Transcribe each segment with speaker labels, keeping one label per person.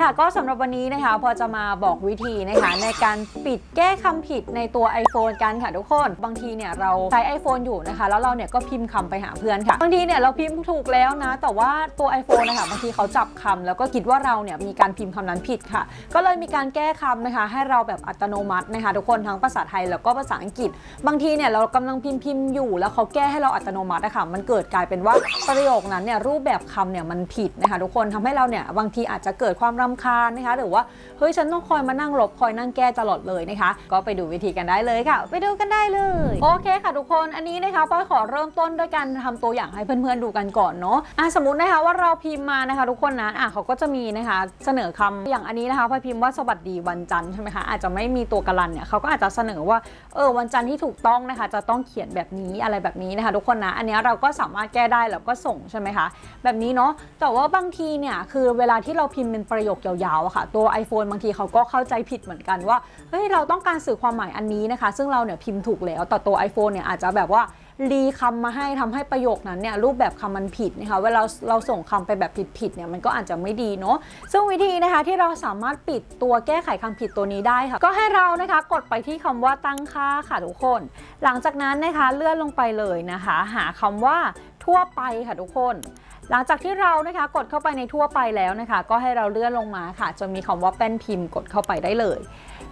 Speaker 1: ค่ะก็สำหรับวันนี้นะคะพอจะมาบอกวิธีนะคะในการปิดแก้คำผิดในตัว iPhone กันค่ะทุกคน บางทีเนี่ยเราใช้ iPhone อยู่นะคะ แล้วเราเนี่ยก็พิมพ์คำไปหาเพื่อนค่ะ บางทีเนี่ยเราพิมพ์ถูกแล้วนะ แต่ว่าตัว iPhone นะคะบางทีเขาจับคำแล้วก็คิดว่าเราเนี่ยมีการพิมพ์คำนั้นผิดค่ะ ก็เลยมีการแก้คำนะคะ ให้เราแบบอัตโนมัตินะคะทุกคนทั้งภาษาไทยแล้วก็ภาษาอังกฤษ บางทีเนี่ยเรากำลังพิมพ์พิมพ์อยู่ แล้วเขาแก้ให้เราอัตโนมัตินะคะมันเกิดกลายเป็นว่าประโยคนั้นเนี่ยรูปแบบคำเนี่ยมันผิดนะคะทุกคนทำให้เราเนี่ยบางทีอาจจะเกิดความรำคาญนะคะ หรือว่าเฮ้ยฉันต้องคอยมานั่งลบคอยนั่งแก้ตลอดเลยนะคะ ก็ไปดูวิธีกันได้เลยค่ะ ไปดูกันได้เลย โอเคค่ะทุกคนอันนี้นะคะปอยขอเริ่มต้นด้วยการทำตัวอย่างให้เพื่อนๆดูกันก่อนเนาะอะสมมตินะคะว่าเราพิมพ์มานะคะ ทุกคนนะอะเขาก็จะมีนะคะเสนอคำอย่างอันนี้นะคะพอพิมพ์ว่าสวัสดีวันจันทร์ใช่ไหมคะอาจจะไม่มีตัวกลันเนี่ยเขาก็อาจจะเสนอว่าเออวันจันทร์ที่ถูกต้องนะคะ จะต้องเขียนแบบนี้อะไรแบบนี้นะคะ ทุกคนนะอันนี้เราก็สามารถแก้ได้แล้วก็ส่งใช่ไหมคะแบบนี้เนาะแต่ว่าบางทีเนี่ยคือเวลาที่เราพิมพ์เป็นประโยคยาวๆอะค่ะ ตัว iPhone บางทีเขาก็เข้าใจผิดเหมือนกันว่าเฮ้ยเราต้องการสื่อความหมายอันนี้นะคะ ซึ่งเราเนี่ยพิมพ์ถูกแล้วแต่ตัว iPhone เนี่ยอาจจะแบบว่ารีคำมาให้ทำให้ประโยคนั้นเนี่ยรูปแบบคำมันผิดนะคะเวลาเราส่งคำไปแบบผิดๆเนี่ยมันก็อาจจะไม่ดีเนาะซึ่งวิธีนะคะที่เราสามารถปิดตัวแก้ไขคำผิดตัวนี้ได้ค่ะก็ให้เรานะคะกดไปที่คำว่าตั้งค่าค่ะทุกคน หลังจากนั้นนะคะเลื่อนลงไปเลยนะคะ หาคำว่าทั่วไปค่ะทุกคน หลังจากที่เรานะคะกดเข้าไปในทั่วไปแล้วนะคะ ก็ให้เราเลื่อนลงมาค่ะจนมีคำว่าแป้นพิมพ์กดเข้าไปได้เลย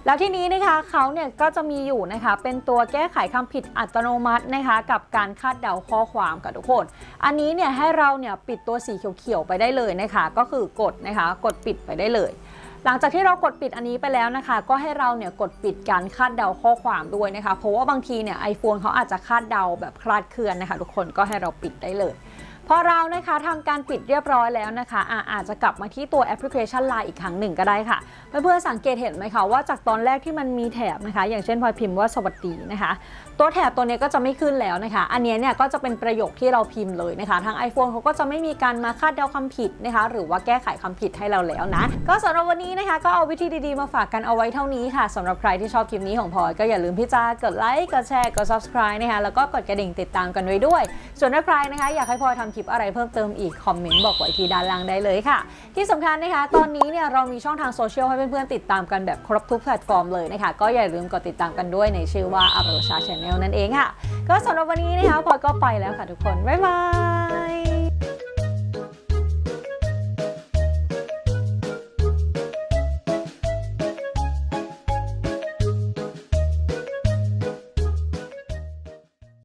Speaker 1: แล้วที่นี้นะคะเขาเนี่ยก็จะมีอยู่นะคะ เป็นตัวแก้ไขคำผิดอัตโนมัตินะคะ กับการคาดเดาข้อความกับทุกคน อันนี้เนี่ยให้เราเนี่ยปิดตัวสีเขียวๆไปได้เลยนะคะ ก็คือกดนะคะกดปิดไปได้เลยหลังจากที่เรากดปิดอันนี้ไปแล้วนะคะ ก็ให้เราเนี่ยกดปิดการคาดเดาข้อความด้วยนะคะ เพราะว่าบางทีเนี่ยไอโฟนเขาอาจจะคาดเดาแบบคลาดเคลื่อนนะคะ ทุกคนก็ให้เราปิดได้เลย พอเรานะคะทำการปิดเรียบร้อยแล้วนะคะอาอาจจะกลับมาที่ตัวแอปพลิเคชัน Line อีกครั้งหนึ่งก็ได้ค่ะ เพื่อนๆสังเกตเห็นไหมคะว่าจากตอนแรกที่มันมีแถบนะคะ อย่างเช่นพลอยพิมพ์ว่าสวัสดีนะคะ ตัวแถบตัวนี้ก็จะไม่ขึ้นแล้วนะคะ อันนี้เนี่ยก็จะเป็นประโยคที่เราพิมพ์เลยนะคะ ทาง iPhone เขาก็จะไม่มีการมาคาดเดาคำผิดนะคะ หรือว่าแก้ไขคำผิดให้เราแล้วนะ ก็สำหรับวันนี้นะคะก็เอาวิธีดีๆมาฝากกันเอาไว้เท่านี้ค่ะสำหรับใครที่ชอบคลิปนี้ของพลอยก็อย่าลืมพี่จ้ากดไลค์กดแชร์กด subscribe นะคะแล้วก็กดกระดิ่งติดตามกันไว้ด้วย ส่วนถ้าใครนะคะอยากให้พลอยทำลิปอะไรเพิ่มเติมอีกคอมเมนต์บอกไว้ที่ด้านล่างได้เลยค่ะ ที่สำคัญนะคะ ตอนนี้เนี่ยเรามีช่องทางโซเชียลให้เพื่อนๆติดตามกันแบบครบทุกแพลตฟอร์มเลยนะคะ ก็อย่าลืมกดติดตามกันด้วยในชื่อว่า a r o ชาชาแนลนั่นเองค่ะ ก็สำหรับวันนี้นะคะพลอยก็ไปแล้วค่ะทุกคน บ๊ายบาย